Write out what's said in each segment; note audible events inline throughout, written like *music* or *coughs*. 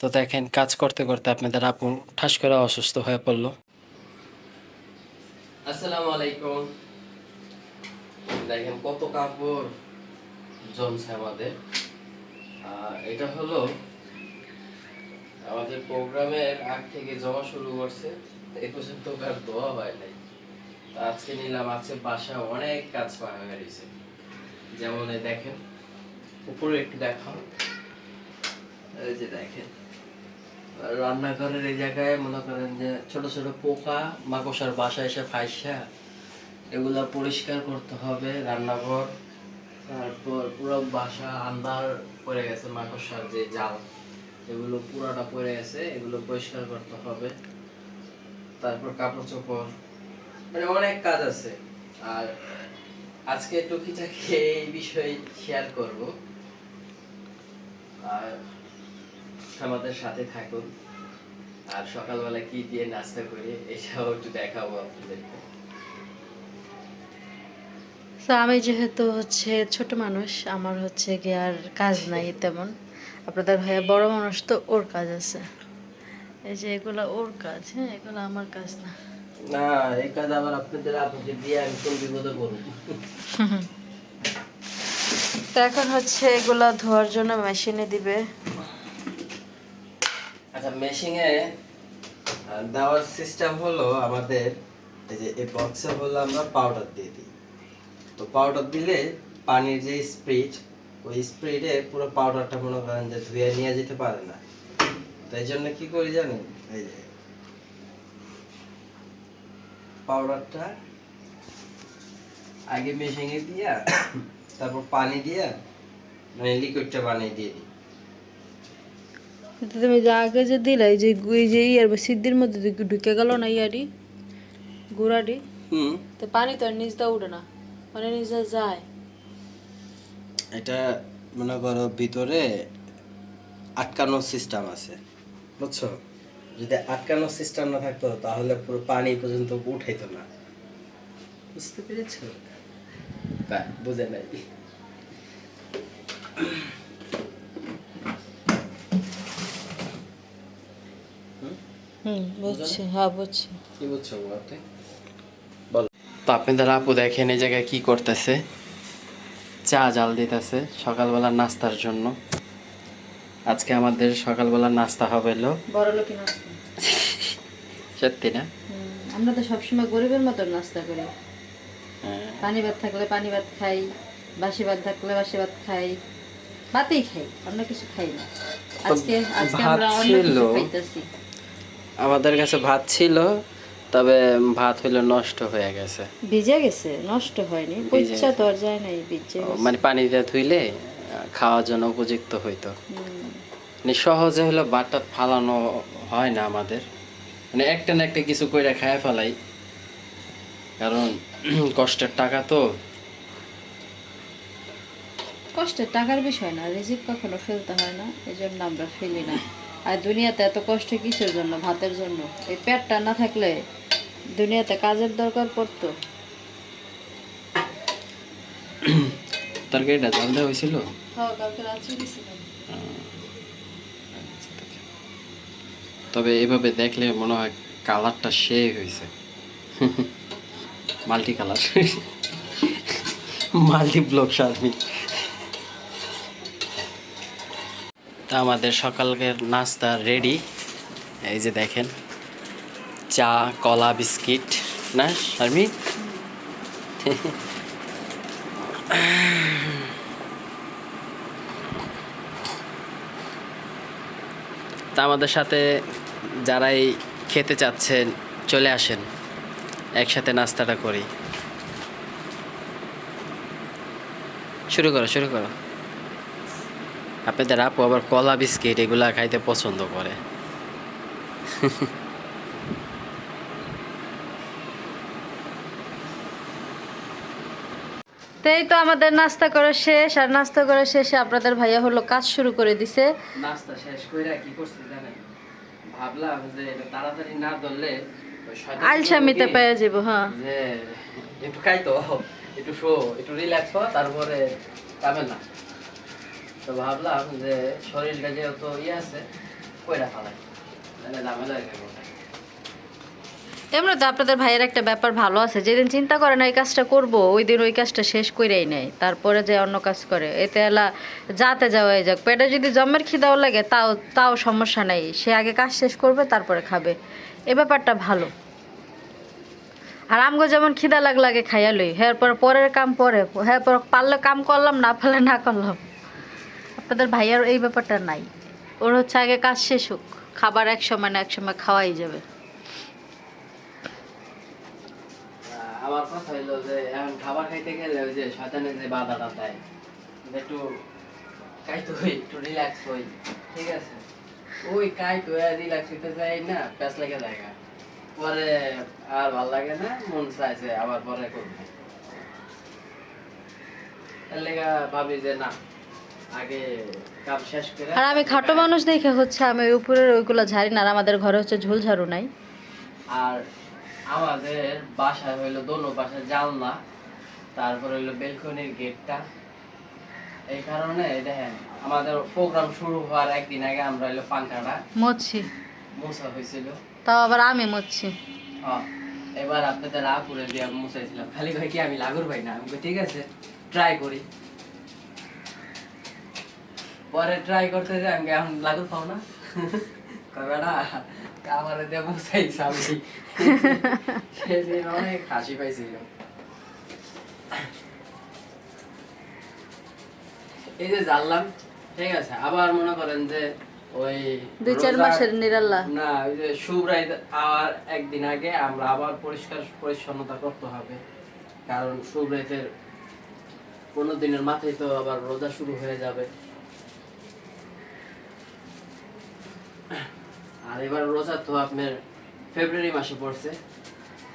তো দেখেন, কাজ করতে করতে আপনাদের আপু ঠাস করে অসুস্থ হয়ে পড়ল। আসসালামু আলাইকুম। দেখেন কত কাপড় জমছে আমাদের। এটা হলো আমাদের প্রোগ্রামের আগ থেকে জমা শুরু করছে। এই পর্যন্ত আর দোয়া হয় নাই। আজকে নিলাম, আজকে বাসায় অনেক কাজ পাওয়া গেছে। যেমন দেখেন, উপরে একটু দেখাও এই যে দেখেন রান্নাঘরের এই জায়গায় মনে করেন যে ছোট ছোট পোকা, মাকড়সার বাসা এসে ফাইসা, এগুলা পরিষ্কার করতে হবে, রান্নাঘর, তারপর পুরো বাসা আন্দার পড়ে গেছে, মাকড়সার যে জাল, এগুলো পুরাটা পড়ে গেছে, এগুলো পরিষ্কার করতে হবে। তারপর কাপড় চোপড় মানে অনেক কাজ আছে। আর আজকে টুকিটাকি এই বিষয়ে শেয়ার করব। আর আমাদের সাথে থাকুন। আর সকালবেলা কি দিয়ে নাস্তা করি এসব একটু দেখাবো আপনাদেরকে। তো আমি যেহেতু হচ্ছে ছোট মানুষ আমার হচ্ছে কি আর কাজ নাই তেমন। আপনাদের ভাইয়া বড় মানুষ তো ওর কাজ আছে। এই যে এগুলো ওর কাজ হ্যাঁ এগুলো আমার কাজ না। না এই কাজ আবার আপনাদের আপনাকে দিয়ে আমি কোন বিপদে পড়ব? *laughs* তো এখন হচ্ছে এগুলো ধোয়ার জন্য মেশিনে দিবে। আচ্ছা মেশিনে দেওয়ার সিস্টেম হলো আমাদের এই যে এই বক্সে হলো আমরা পাউডার দিয়ে দিই। তো পাউডার দিলে পানির যে স্পিড ওই স্পিডে পুরো পাউডারটা মনে করেন যে ধুয়ে নিয়ে যেতে পারে না। তো এই জন্য কি করি জানেন? এই যে পাউডারটা আগে মেশিনে দিয়া, তারপর পানি দিয়া মানে লিকুইডটা বানিয়ে দিয়ে দিই। কিন্তু তুমি যা আগে যে দিলে এই যে গু- এই যে ইয়ার সিদ্ধির মধ্যে ঢুকে- ঢুকে গেল না ইয়ারি হুম। তো পানি তো নিচ দিয়ে উঠে না মানে নিচে যায়। এটা মনে করো ভিতরে আটকানোর সিস্টেম আছে বুঝছ? যদি আটকানোর সিস্টেম না থাকতো তাহলে পুরো পানি পর্যন্ত উঠাইতো না। বুঝতে পেরেছ? তা বুঝে নাই। হুম বুঝছি। হ্যাঁ বুঝছি। কি বুঝছ বলতে বল। তো আপনাদের আপু দেখেন এই জায়গায় কি করতেছে। চা জাল দিতেছে সকালবেলা নাস্তার জন্য। আজকে আমাদের সকালবেলা নাস্তা হবে হলো। বড় লোকই নাস্তা। *laughs* সত্যি না? আমরা তো সবসময় গরিবের মতো নাস্তা করি। হ্যাঁ। পানি ভাত থাকলে পানি ভাত খাই বাসি ভাত থাকলে বাসি ভাত খাই ভাতেই খাই অন্য কিছু খাই না। আজকে আজকে আমরা অন্য কিছু খাইতেছি। আমাদের কাছে ভাত ছিল তবে ভাত হইল নষ্ট হয়ে গেছে। ভিজে গেছে নষ্ট হয়নি। পয়সা তো আর যায় নাই ভিজে মানে পানি দিয়ে ধুইলে খাওয়ার জন্য উপযুক্ত হইতো। মানে সহজে হলো ভাতটা ফালানো হয় না আমাদের। মানে একটা না একটা কিছু কইরা খায় ফেলাই। কারণ *clears throat* কষ্টের টাকা তো। কষ্টের টাকার বিষয় না রিজিক কখনো ফেলতে হয় না এই জন্য আমরা ফেলি না। আর দুনিয়াতে এত কষ্ট কিসের জন্য? ভাতের জন্য। এই পেটটা না থাকলে দুনিয়াতে কাজের দরকার পড়তো। তরকারিটা জাল দেওয়া হয়েছিল? হ্যাঁ তবে এভাবে দেখলে মনে হয় কালারটা সে হয়েছে। মাল্টি কালার মাল্টি ব্লক শার্মি তা আমাদের সকালের নাস্তা রেডি এই যে দেখেন, চা, কলা, বিস্কিট, না, শার্মি? তা আমাদের সাথে যারাই খেতে চাচ্ছেন, চলে আসেন। একসাথে নাস্তাটা করি। শুরু করো শুরু করো। আপনাদের আপু আবার কলা বিস্কিট এগুলা খাইতে পছন্দ করে। তো এই তো আমাদের নাস্তা করা শেষ আর নাস্তা করা শেষে আপনাদের ভাইয়া হলো কাজ শুরু করে দিছে। নাস্তা শেষ কইরা কি করছি জানেন? ভাবলাম যে এটা তাড়াতাড়ি না ধরলে আলসামিতে পেয়ে যাব হ্যাঁ। যে একটু খাই তো একটু শো একটু রিল্যাক্স হওয়া তারপরে না তো ভাবলাম যে শরীরটা যেহেতু ইয়ে আছে, কইরা ফালাই। তাহলে ঝামেলা হয়ে গেল এমনি তো আপনাদের ভাইয়ের একটা ব্যাপার ভালো আছে, যেদিন চিন্তা করে না এই কাজটা করব, ওই দিন ওই কাজটা শেষ করেই নেয়, তারপরে যে অন্য কাজ করে। এতে এলা যাতে যাওয়াই যাক। পেটে যদি জমের খিদাও লাগে, তাও তাও সমস্যা নেই। সে আগে কাজ শেষ করবে, তারপরে খাবে। এ ব্যাপারটা ভালো। আর আমগো যেমন খিদা লাগ, লাগে, খাইয়া লই হ্যাঁ পর পরের কাম পরে হ্যাঁ পর পারলে কাম করলাম, না পারলে না করলাম। আপনাদের ভাইয়ার এই ব্যাপারটা নাই। ওর হচ্ছে আগে কাজ শেষ হোক, খাবার এক সময় না এক সময় খাওয়াই যাবে। আমার কথা হইল যে, এখন খাবার খাইতে গেলে ওই যে যে বাধাটা দেয় একটু কাইতে একটু রিল্যাক্স হই, ঠিক আছে? ওই হয়ে রিল্যাক্স হইতে যাই না প্যাস লেগে জায়গা পরে আর ভালো লাগে না, মন চাইছে আবার পরে করব। এর লেগা ভাবি যে না আর আমি খাটো মানুষ দেখে হচ্ছে আমি উপরের ওইগুলো ঝাড়ি না আর আমাদের ঘরে হচ্ছে ঝুল ঝাড়ু নাই। আর আমাদের বাসায় হইল দোনো বাসায় জানলা তারপর হইল বেলকনির গেটটা। এই কারণে দেখেন আমাদের প্রোগ্রাম শুরু হওয়ার একদিন আগে আমরা হইল পাঙ্খাটা মরছি। মোছা হয়েছিল। তাও আবার আমি মরছি। হ্যাঁ, এবার আপনাদের রাগুরে দিয়ে মুছাইছিলাম। খালি ভাই কি আমি লাগুর ভাই না? আমি ঠিক আছে ট্রাই করি। পরে ট্রাই করতে যে আমি এখন পাও না। কবে না আমার দিয়ে মুছাইছি আমি সেদিন অনেক হাসি পাইছিল এই যে জানলাম ঠিক আছে আবার মনে করেন যে ওই দুই চার মাসের নিরাল্লা। না ওই যে শুভরাই আর একদিন আগে আমরা আবার পরিষ্কার পরিচ্ছন্নতা করতে হবে। কারণ শুভরাইতের পনেরো দিনের মাথায় তো আবার রোজা শুরু হয়ে যাবে। আর এবার রোজা তো আপনার ফেব্রুয়ারি মাসে পড়ছে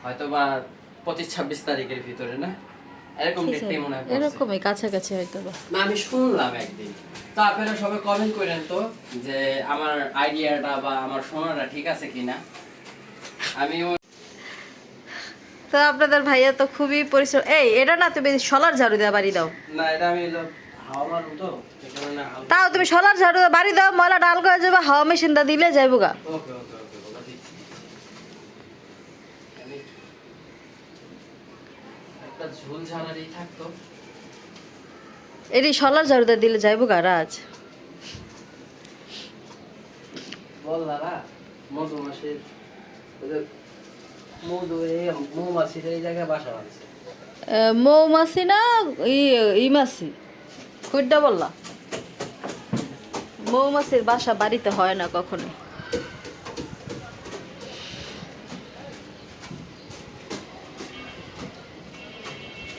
হয়তো বা পঁচিশ ছাব্বিশ তারিখের ভিতরে না? এরকম মনে হয় এরকমই কাছাকাছি হয়তো না আমি শুনলাম একদিন। তো আপনারা সবাই কমেন্ট করেন তো যে আমার আইডিয়াটা বা আমার শোনাটা ঠিক আছে কিনা? আমি তো আপনাদের ভাইয়া তো খুবই পরিশ্রম এই এটা না তুমি সলার ঝাড়ু দেওয়া বাড়ি দাও। না এটা আমি তাও তুমি সলার ঝাড়ু বাড়ি দাও ময়লা ডাল করে যাবে হাওয়া মেশিন দা দিলে যাইবো গা। এটি সলার ঝাড়ু দিলে যাইবো গা রাজ। মৌমাছি না ই ই মাছি। কুইডা বললা? মৌমাছির বাসা বাড়িতে হয় না কখনো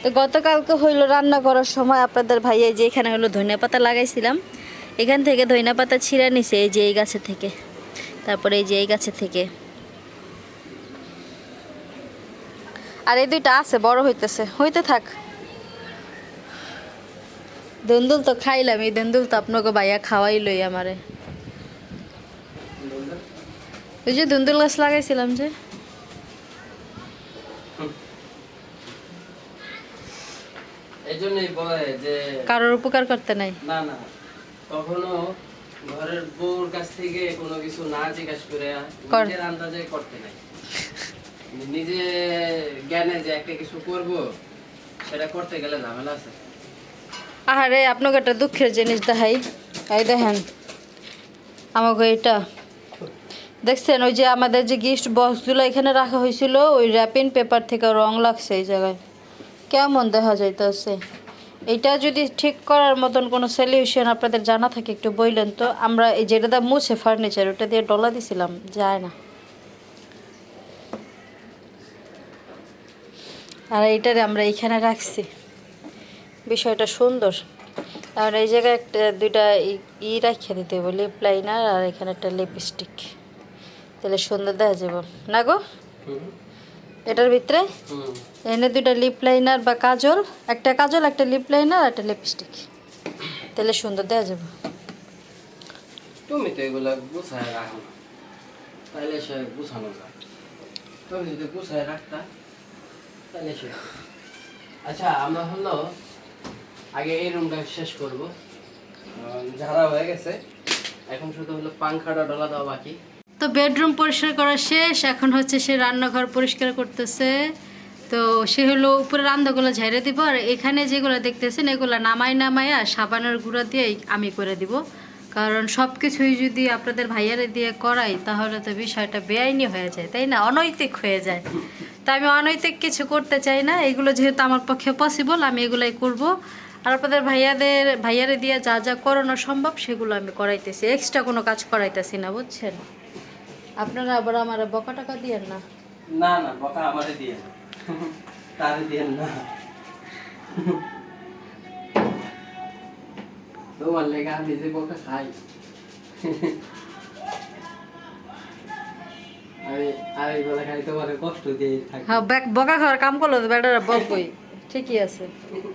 তো গতকালকে হইল রান্না করার সময় আপনাদের ভাইয়া যে এখানে হলো ধনিয়া পাতা লাগাইছিলাম। এখান থেকে ধনিয়া পাতা ছিঁড়ে নিছে এই যে এই গাছে থেকে। তারপরে এই যে এই গাছে থেকে। আর এই দুইটা আছে, বড় হইতেছে। হইতে থাক। দন্দুল তো খাইলাম এই দন্দুল তো আপনাকে ভাইয়া খাওয়াই লই আমারে। ওই যে দুন্দুল গাছ লাগাইছিলাম যে। কারোর উপকার করতে নাই? না না। কখনো ঘরের বউর কাছ থেকে কোনো কিছু না জিজ্ঞাসা করে। নিজের আন্দাজে করতে নাই। নিজে জ্ঞানে যে একটা কিছু করব সেটা করতে গেলে ঝামেলা আছে। আহারে, আপনাকে একটা দুঃখের জিনিস দেখাই। এই দেখেন, আমাকে এটা। দেখছেন, ওই যে আমাদের যে গিফট বক্সগুলো এখানে রাখা হয়েছিল, ওই র্যাপিং পেপার থেকে রং লাগছে এই জায়গায়। কেমন দেখা যাইতেছে? এটা যদি ঠিক করার মতন কোনো সলিউশন আপনাদের জানা থাকে, একটু বললেন তো। আমরা এই যেটা দা মুছে ফার্নিচার ওটা দিয়ে ডলা দিছিলাম, যায় না। আর এইটারে আমরা এইখানে রাখছি। বিষয়টা সুন্দর। আর এই জায়গায় একটা দুইটা ই- রাখিয়ে দিতে হবে লিপ লাইনার আর এখানে একটা লিপস্টিক তাহলে সুন্দর দেখা যাব। না গো? এটার ভিতরে? এনে দুইটা লিপ লাইনার বা কাজল একটা কাজল একটা লিপ লাইনার একটা লিপস্টিক তাহলে সুন্দর দেখা যাবে। তুমি তো এগুলো গুছায় রাখো তাহলে সে গুছানো যায়। তুমি যদি গুছায় রাখতা তাহলে সে আচ্ছা আমরা হলো আগে এই রুমটা শেষ করব। ঝাড়া হয়ে গেছে। এখন শুধু হলো পাংখাটা ডলা দেওয়া বাকি। তো বেডরুম পরিষ্কার করা শেষ, এখন হচ্ছে সে রান্নাঘর পরিষ্কার করতেছে। তো সে হলো উপরে রান্নাগুলো ঝেড়ে দিব, আর এখানে যেগুলো দেখতেছেন, এগুলো নামাই নামাইয়া সাবানের গুঁড়া দিয়ে আমি করে দিব। কারণ সব কিছুই যদি আপনাদের ভাইয়ারে দিয়ে করাই, তাহলে তো বিষয়টা বেআইনি হয়ে যায়, তাই না? অনৈতিক হয়ে যায়। তাই আমি অনৈতিক কিছু করতে চাই না, এগুলো যেহেতু আমার পক্ষে পসিবল আমি এগুলাই করব। আর আপনাদের ভাইয়াদের, ভাইয়ারে দিয়ে যা যা করানো সম্ভব, সেগুলো আমি করাইতেছি। এক্সট্রা কোনো কাজ করাইতেছি না, বুঝছেন? আপনারা আবার আমার বকা টাকা দিয়েন না? না না, বকা আমারে দিয়ে তারে দিয়ে না। তোমার লেগে আমি যে বকা খাই হ্যাঁ ব্যাক- বকা খাওয়ার কাম করল তো বেটারা ঠিকই আছে।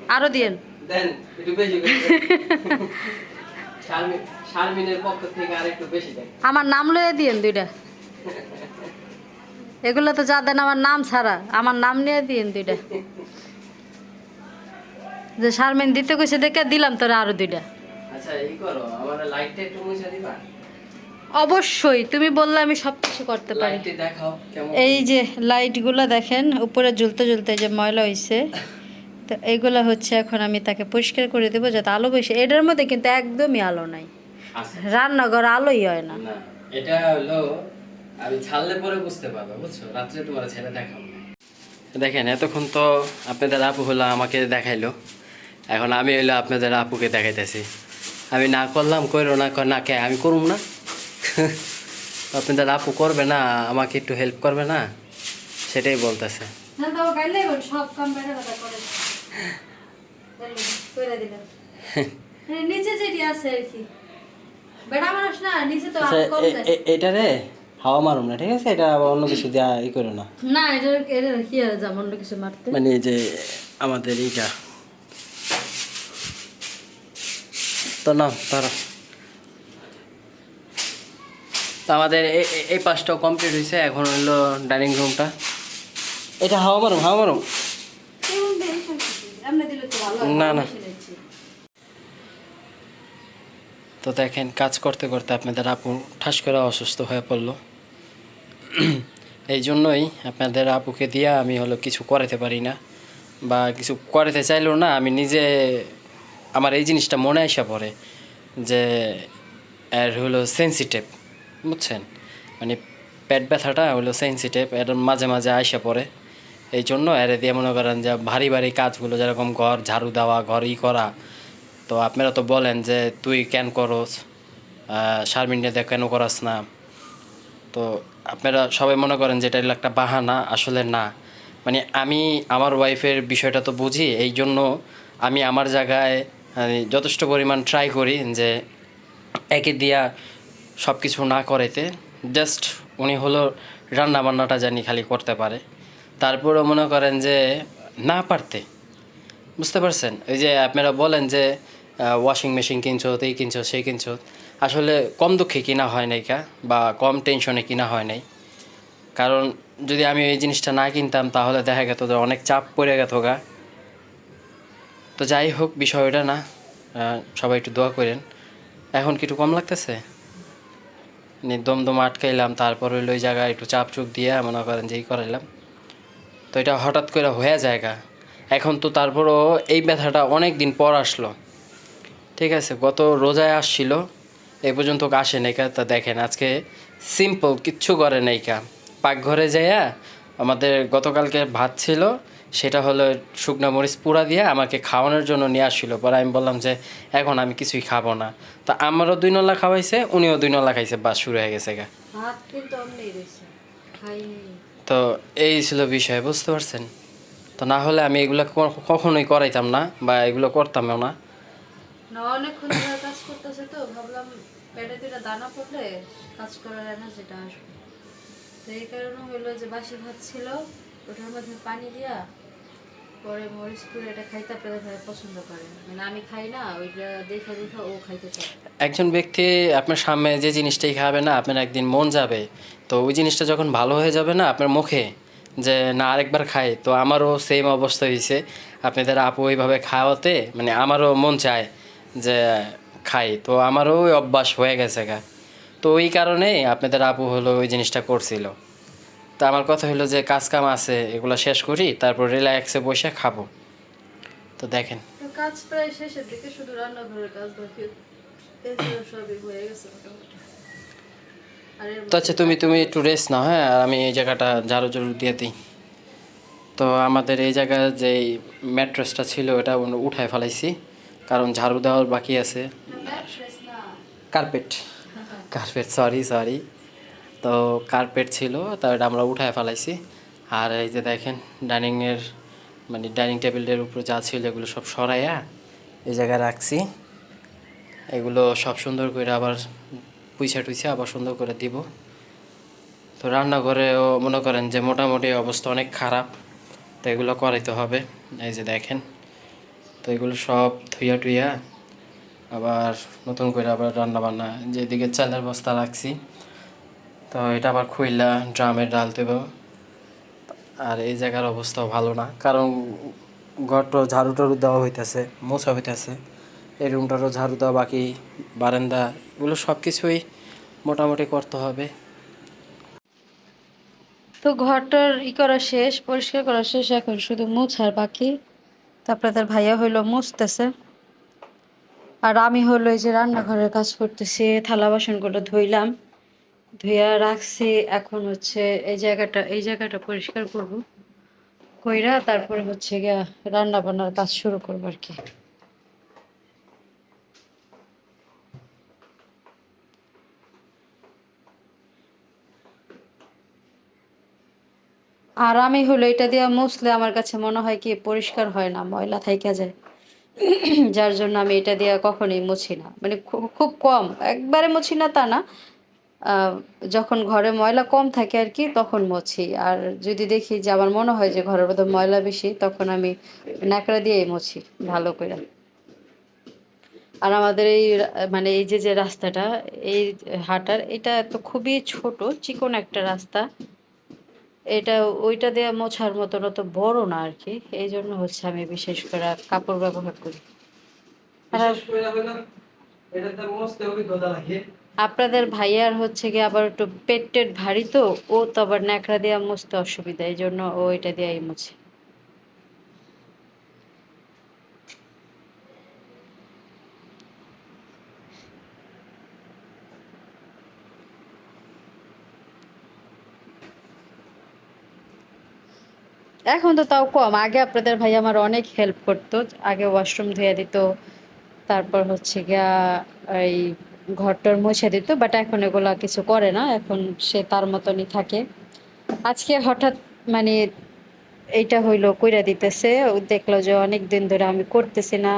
আরও দিয়েন। দেন একটু বেশি শারমিনের পক্ষ থেকে আর বেশি দেন। আমার নাম লয়ে দিয়েন দুইটা। এগুলো তো যা দেন আমার নাম ছাড়া আমার নাম নিয়ে দিয়েন দুইটা। যে শারমিন দিতে কইছে দেখে দিলাম তোরা আরও দুইটা। আচ্ছা এই করো আমার লাইটটা একটু মুছে দিবা? অবশ্যই তুমি বললে আমি সব কিছু করতে পারি। এই যে লাইটগুলো দেখেন উপরে ঝুলতে জ্বলতে যে ময়লা হয়েছে তো এইগুলো হচ্ছে এখন আমি তাকে পরিষ্কার করে দেবো যাতে আলো বসে এটার মধ্যে কিন্তু একদমই আলো নাই। রান্নাঘর আলোই হয় না। না এটা হলো আমি ছাড়লে পরে বুঝতে পারব বুঝছ? রাত্রে তোমার ছেলে দেখাবো দেখেন এতক্ষণ তো আপনাদের আপু হলো আমাকে দেখাইলো এখন আমি হইল আপনাদের আপুকে দেখাইতেছি। আমি না করলাম করো না কর না কে আমি করুম না। *laughs* আপনাদের আপু করবে না আমাকে একটু হেল্প করবে না? সেটাই বলতেছে। সব কাম করে করে দিলাম। *laughs* নিচে যেটি আছে আর কি। বেড়া মানুষ না নিচে তো আলো কম যায়। এটা রে হাওয়া মারুম না ঠিক আছে? এটা আবার অন্য কিছু দেওয়া ই করো না। না এটা এটা কি আর যেমন অন্য কিছু মারতে। মানে যে আমাদের এইটা। তো না ধরো তো আমাদের এই পাশটাও কমপ্লিট হয়েছে এখন হলো ডাইনিং রুমটা এটা হাওয়া মারুম হাওয়া মারুম। না, না। তো দেখেন কাজ করতে করতে আপনাদের আপু ঠাস করে অসুস্থ হয়ে পড়ল। এই জন্যই আপনাদের আপুকে দিয়ে আমি হলো কিছু করাতে পারি না বা কিছু করাতে চাইলেও না আমি নিজে আমার এই জিনিসটা মনে আসা পড়ে যে, এর হলো সেন্সিটিভ বুঝছেন? মানে পেট ব্যথাটা হলো সেন্সিটিভ এর মাঝে মাঝে আইসা পড়ে। এই জন্য এর দিয়ে মনে করেন যে ভারী ভারী কাজগুলো যেরকম ঘর, ঝাড়ু দেওয়া, ঘর ই করা, তো আপনারা তো বলেন যে, তুই কেন করস? শারমিনটা কেন করাস না? তো আপনারা সবাই মনে করেন যে এটা একটা বাহানা, আসলে না। মানে আমি আমার ওয়াইফের বিষয়টা তো বুঝি, এই জন্য আমি আমার জায়গায় মানে, যথেষ্ট পরিমাণ ট্রাই করি যে একে দিয়া সব কিছু না করেতে জাস্ট উনি হলো রান্না বান্নাটা জানি খালি করতে পারে। তারপরেও মনে করেন যে না পারতে। বুঝতে পারছেন? ওই যে আপনারা বলেন যে ওয়াশিং মেশিন কিনছো এই কিনছো সেই কিনছো। আসলে কম দুঃখে কিনা হয় নাই কা বা কম টেনশনে কিনা হয় নাই। কারণ যদি আমি এই জিনিসটা না কিনতাম তাহলে দেখা গেত যে অনেক চাপ পড়ে গেত গা তো যাই হোক, বিষয়টা না সবাই একটু দোয়া করেন। এখন কি একটু কম লাগতেছে? মানে দম দম আটকাইলাম, তারপর হইল ওই জায়গায় একটু চাপ চুপ দিয়ে মনে করেন যেই করাইলাম। তো এটা হঠাৎ করে হয়ে জায়গা এখন তো তারপরও এই ব্যথাটা অনেক দিন পর আসলো। ঠিক আছে, গত রোজায় আসছিল এই পর্যন্ত আসে নাইকা তা দেখেন আজকে সিম্পল কিচ্ছু করে নাইকা পাকঘরে যাইয়া আমাদের গতকালকে ভাত ছিল সেটা হলো শুকনো মরিচ পুরা দিয়ে আমাকে খাওয়ানোর জন্য নিয়ে আসছিল। পরে আমি বললাম যে এখন আমি কিছুই খাব না। তা আমারও দুই নলা খাওয়াইছে উনিও দুই নলা খাইছে বাস শুরু হয়ে গেছে গা। তো এই ছিল বিষয় বুঝতে পারছেন? তো না হলে আমি এগুলো কখনোই করাইতাম না বা এগুলো করতামও না। অনেকক্ষণ কাজ করতেছে তো ভাবলাম পেটে দুটা দানা পড়লে কাজ করার এনার্জিটা আসবে। তো এই কারণে যে বাসি ভাত ছিল ওটার মধ্যে পানি দিয়া পরে মরিচ করে এটা খাইতে আপনাদের ভাই পছন্দ করে মানে আমি খাই না, ওইটা দেখে দেখে ও খাইতে চায়। একজন ব্যক্তি আপনার সামনে যে জিনিসটাই খাবে না, আপনার একদিন মন যাবে। তো ওই জিনিসটা যখন ভালো হয়ে যাবে না আপনার মুখে, যে না আরেকবার খাই, তো আমারও সেম অবস্থা হয়েছে আপনাদের আপু ওইভাবে খাওয়াতে মানে আমারও মন চায় যে খাই। তো আমারও ওই অভ্যাস হয়ে গেছে গা। তো ওই কারণে আপনাদের আপু হলো ওই জিনিসটা করছিল। তো আমার কথা হলো যে কাজ কাম আছে এগুলো শেষ করি তারপর রিল্যাক্সে বসে খাব। তো দেখেন। তো কাজ প্রায় শেষের দিকে শুধু রান্নাঘরের কাজ বাকি। সবই হয়ে গেছে তো আচ্ছা তুমি তুমি একটু রেস্ট নাও হ্যাঁ আর আমি এই জায়গাটা ঝাড়ু ঝাড়ু দিয়ে দিই। তো আমাদের এই জায়গায় যে ম্যাট্রেসটা ছিল উন- উঠায় ফেলাইছি কারণ ঝাড়ু দেওয়ার বাকি আছে। কার্পেট কার্পেট সরি সরি তো কার্পেট ছিল, তা এটা আমরা উঠায় ফেলাইছি। আর এই যে দেখেন ডাইনিংয়ের মানে ডাইনিং টেবিলের উপরে যা ছিল এগুলো সব সরাইয়া এই জায়গায় রাখছি। এগুলো সব সুন্দর করে আবার পুইছা টুইছা আবার সুন্দর করে দিব। তো রান্নাঘরেও মনে করেন যে মোটামুটি অবস্থা অনেক খারাপ, তো এগুলো করাইতে হবে। এই যে দেখেন, তো এগুলো সব ধুইয়া টুইয়া আবার নতুন করে আবার রান্না বান্না যেদিকে চালের বস্তা রাখছি তো এটা আবার খুইলা ড্রামে ডাল দেব। আর এই জায়গার অবস্থাও ভালো না, কারণ ঘরটা ঝাড়ু টাড়ু দেওয়া হইতেছে, মোছা হইতেছে। এই রুমটারও ঝাড়ু দেওয়া বাকি, বারান্দা, এগুলো সব কিছুই মোটামুটি করতে হবে। তো ঘরটার ই করা শেষ, পরিষ্কার করা শেষ এখন, শুধু মুছার বাকি। তারপরে তার ভাইয়া হইল মুছতেছে। আর আমি হলো এই যে রান্নাঘরের কাজ করতেছি, থালা বাসনগুলো ধুইলাম। ধুইয়া রাখছি। এখন হচ্ছে এই জায়গাটা এই জায়গাটা পরিষ্কার করব। কইরা তারপরে হচ্ছে গিয়া রান্না বান্নার কাজ শুরু করব আর কি। আর আমি হলো এটা দিয়ে মুছলে আমার কাছে মনে হয় কি পরিষ্কার হয় না, ময়লা থাইকা যায়। যার জন্য আমি এটা দিয়ে কখনোই মুছি না। মানে খুব কম, একবারে মুছি না তা না যখন ঘরে ময়লা কম থাকে আর কি, তখন মুছি। আর যদি দেখি যে আমার মনে হয় যে ঘরের মধ্যে ময়লা বেশি, তখন আমি ন্যাকড়া দিয়েই মুছি, ভালো করে। আর আমাদের এই মানে এই যে যে রাস্তাটা, এই হাঁটার, এটা তো খুবই ছোট, চিকন একটা রাস্তা। এটা, ওইটা দিয়ে মোছার মতন অত বড় না আর কি, এই জন্য হচ্ছে আমি বিশেষ করে কাপড় ব্যবহার করি। আর আপনাদের ভাইয়ার হচ্ছে কি আবার একটু পেট টেট ভারী তো, ও তো আবার ন্যাকড়া দিয়ে মুছতে অসুবিধা, এই জন্য ও এটা দিয়েই মুছে। এখন তো তাও কম, আগে আপনাদের ভাই আমার অনেক হেল্প করতো, আগে ওয়াশরুম ধুয়ে দিত, তারপর হচ্ছে গিয়া এই ঘরটর মুছে দিত বাট এখন এগুলো কিছু করে না, এখন সে তার মতনই থাকে। আজকে হঠাৎ মানে এইটা হইল, কইরা দিতেছে দেখল যে অনেক দিন ধরে আমি করতেছি না,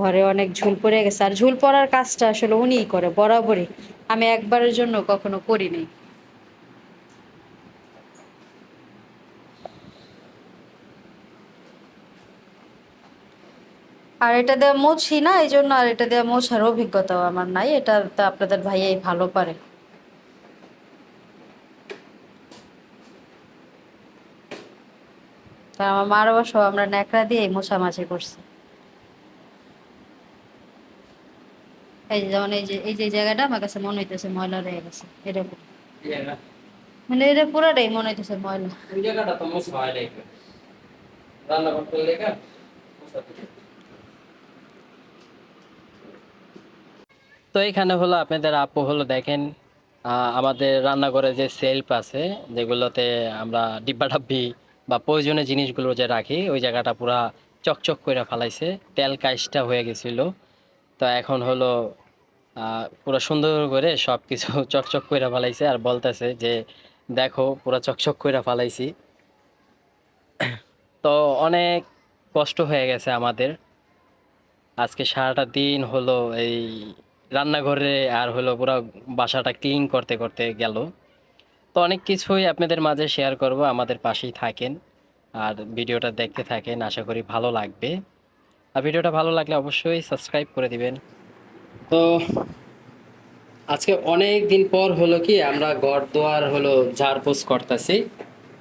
ঘরে অনেক ঝুল পড়ে গেছে। আর ঝুল পড়ার কাজটা আসলে উনিই করে, বরাবরই। আমি একবারের জন্য কখনো করিনি আর এটা দিয়ে মুছি না এই জন্য আর এটা দিয়ে মোছার অভিজ্ঞতাও আমার নাই এটা তো আপনাদের ভাইয়াই ভালো পারে। তা আমার মার অবশ্য আমরা ন্যাকড়া দিয়েই মোছামাছি করছি। এই যে যেমন এই যে এই যে জায়গাটা আমার কাছে মনে হইতেছে ময়লা রয়ে গেছে এরকম। মানে এটা পুরোটাই মনে হইতেছে ময়লা। ওই জায়গাটা তো মোছা হয় রান্না করতে লেখা তো এখানে হলো আপনাদের আপু হলো দেখেন আমাদের রান্নাঘরে যে সেলফ আছে, যেগুলোতে আমরা ডিব্বা ডাব্বি বা প্রয়োজনীয় জিনিসগুলো যে রাখি, ওই জায়গাটা পুরা চকচক করে ফেলাইছে, তেল কাইসটা হয়ে গেছিল। তো এখন হলো পুরো সুন্দর করে সব কিছু *laughs* চকচক করে ফেলাইছে আর বলতেছে যে, দেখো, পুরো চকচক করে ফেলাইছি। *coughs* তো অনেক কষ্ট হয়ে গেছে আমাদের। আজকে সারাটা দিন হলো এই রান্নাঘরে আর হলো পুরো বাসাটা ক্লিন করতে করতে গেল। তো অনেক কিছুই আপনাদের মাঝে শেয়ার করব, আমাদের পাশেই থাকেন। আর ভিডিওটা দেখতে থাকেন, আশা করি ভালো লাগবে। আর ভিডিওটা ভালো লাগলে অবশ্যই সাবস্ক্রাইব করে দিবেন। তো আজকে অনেক দিন পর হলো কি, আমরা ঘর দোয়ার হলো ঝাড়পোছ করতেছি।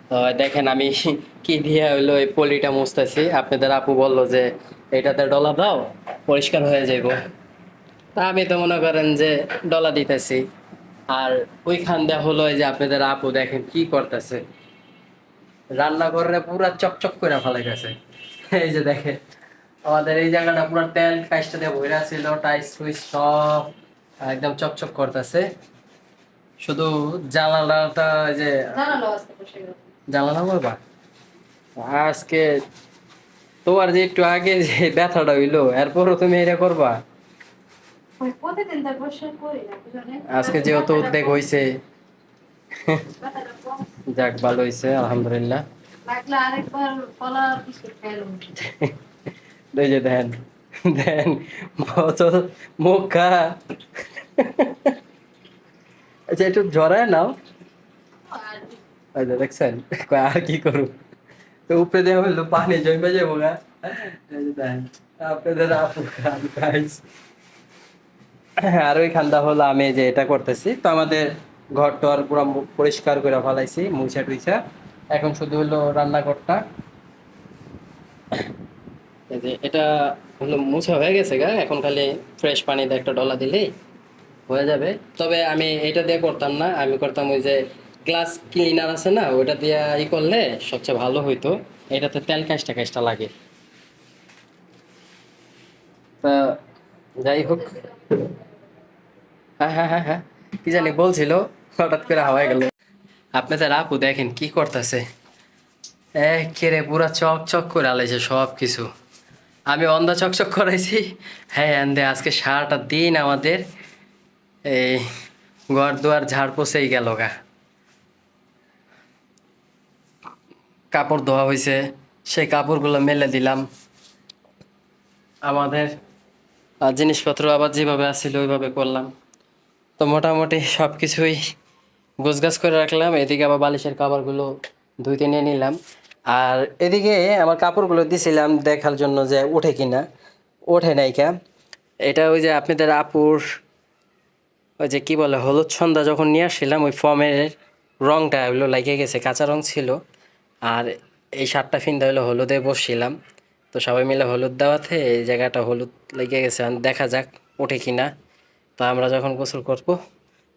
তো দেখেন আমি *laughs* কি দিয়ে হলো এই পলিটা মুছতেছি। আপনাদের আপু বলল যে, এটাতে ডলা দাও, পরিষ্কার হয়ে যাইব। তা আমি তো মনে করেন যে ডলা দিতেছি। আর ওইখান দিয়ে হলো যে আপনাদের আপু দেখেন কি করতেছে। রান্না করে পুরা চকচক করে ফেলাই গেছে এই যে দেখেন আমাদের এই জায়গাটা পুরো তেল কাজটা দিয়ে ভরা ছিল টাইস টুইস সব একদম চকচক করতেছে। শুধু জানালাটা এই যে জানালা বলবা? আজকে তোমার যে একটু আগে যে ব্যথাটা হইল এরপরও তুমি এটা করবা প্রতিদিন তো বসে করি না বুঝলে আজকে যেহেতু উদ্বেগ হয়েছে যাক ভালো হয়েছে আলহামদুলিল্লাহ। *laughs* এই যে দেন দেন বছর মুখ। আচ্ছা একটু জড়ায় নাও। যে দেখছেন আর কি করু তো উপরে দিয়ে হইল পানি জমে যাব দেন আপনাদের আপু খাইস আর ওই খান্দা হলো আমি যে এটা করতেছি। তো আমাদের ঘর টর পুরো পরিষ্কার করে ফেলাইছি, মুছা টুইছা। এখন শুধু হলো রান্নাঘরটা। যে এটা হলো মুছা হয়ে গেছে গা, এখন খালি ফ্রেশ পানি দিয়ে একটা ডলা দিলেই হয়ে যাবে। তবে আমি এটা দিয়ে করতাম না, আমি করতাম ওই যে গ্লাস ক্লিনার আছে না, ওইটা দিয়ে ই করলে সবচেয়ে ভালো হইতো। এটাতে তেল কাজটা কাজটা লাগে। তা যাই হোক হ্যাঁ হ্যাঁ হ্যাঁ কি জানি বলছিল, হঠাৎ করে হাওয়ায় গেল। আপনাদের আপু দেখেন কি করতেছে। একেরে পুরা চক চক করে আলাইছে সব কিছু আমি অন্ধা চকচক করাইছি। হ্যাঁ আন্দে আজকে সারাটা দিন আমাদের এই ঘর দুয়ার ঝাড় পোছেই গেল গা। কাপড় ধোয়া হয়েছে সেই কাপড়গুলো মেলে দিলাম। আমাদের জিনিসপত্র আবার যেভাবে আসছিল ওইভাবে করলাম। তো মোটামুটি সব কিছুই গোছগাছ করে রাখলাম। এদিকে আবার বালিশের কাপড়গুলো ধুইতে নিয়ে নিলাম। আর এদিকে আমার কাপড়গুলো দিছিলাম দেখার জন্য যে ওঠে কিনা। ওঠে নাই কা। এটা ওই যে আপনাদের আপুর ওই যে কি বলে, হলুদ সন্ধ্যা যখন নিয়ে আসছিলাম, ওই ফর্মের রংটা ওগুলো লাগিয়ে গেছে, কাঁচা রং ছিল। আর এই শার্টটা ফিনতে হলো হলুদে বসছিলাম। তো সবাই মিলে হলুদ দেওয়াতে এই জায়গাটা হলুদ লেগে গেছে, দেখা যাক ওঠে কি না তো আমরা যখন গোসল করব,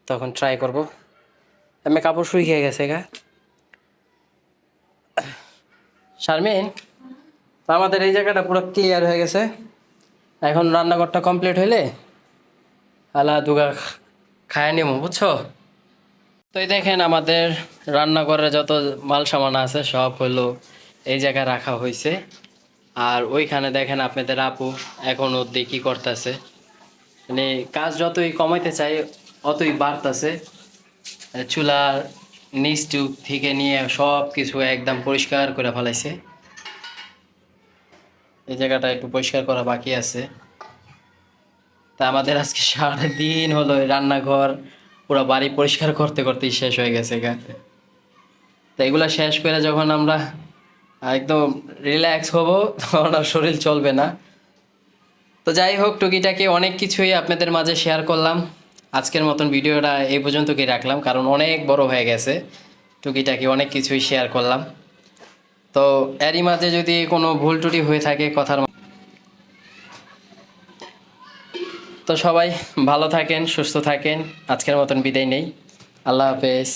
তখন ট্রাই করব। আমি কাপড় শুকিয়ে গেছে গা। শারমিন আমাদের এই জায়গাটা পুরো ক্লিয়ার হয়ে গেছে। এখন রান্নাঘরটা কমপ্লিট হইলে আলা দুগা খায় নিব বুঝছ? তো এই দেখেন আমাদের রান্নাঘরে যত মাল সামান আছে, সব হলো এই জায়গায় রাখা হয়েছে আর ওইখানে দেখেন আপনাদের আপু এখন অব্দি কী করতেছে। মানে কাজ যতই কমাইতে চাই, অতই বাড়তেছে। চুলার নিচ টুক থেকে নিয়ে সব কিছু একদম পরিষ্কার করে ফেলাইছে। এই জায়গাটা একটু পরিষ্কার করা বাকি আছে। তা আমাদের আজকে সারাদিন হলো রান্নাঘর, পুরো বাড়ি পরিষ্কার করতে করতেই শেষ হয়ে গেছে গা। তো এগুলো শেষ করে যখন আমরা একদম রিল্যাক্স হব, তখন আর শরীর চলবে না। তো যাই হোক, টুকিটাকি অনেক কিছুই আপনাদের মাঝে শেয়ার করলাম। আজকের মতন ভিডিওটা এই পর্যন্তই রাখলাম, কারণ অনেক বড় হয়ে গেছে। টুকিটাকি অনেক কিছুই শেয়ার করলাম। তো এরই মাঝে যদি কোনো ভুল টুটি হয়ে থাকে কথার তো সবাই ভালো থাকেন, সুস্থ থাকেন। আজকের মতন বিদায় নেই। আল্লাহ হাফেজ।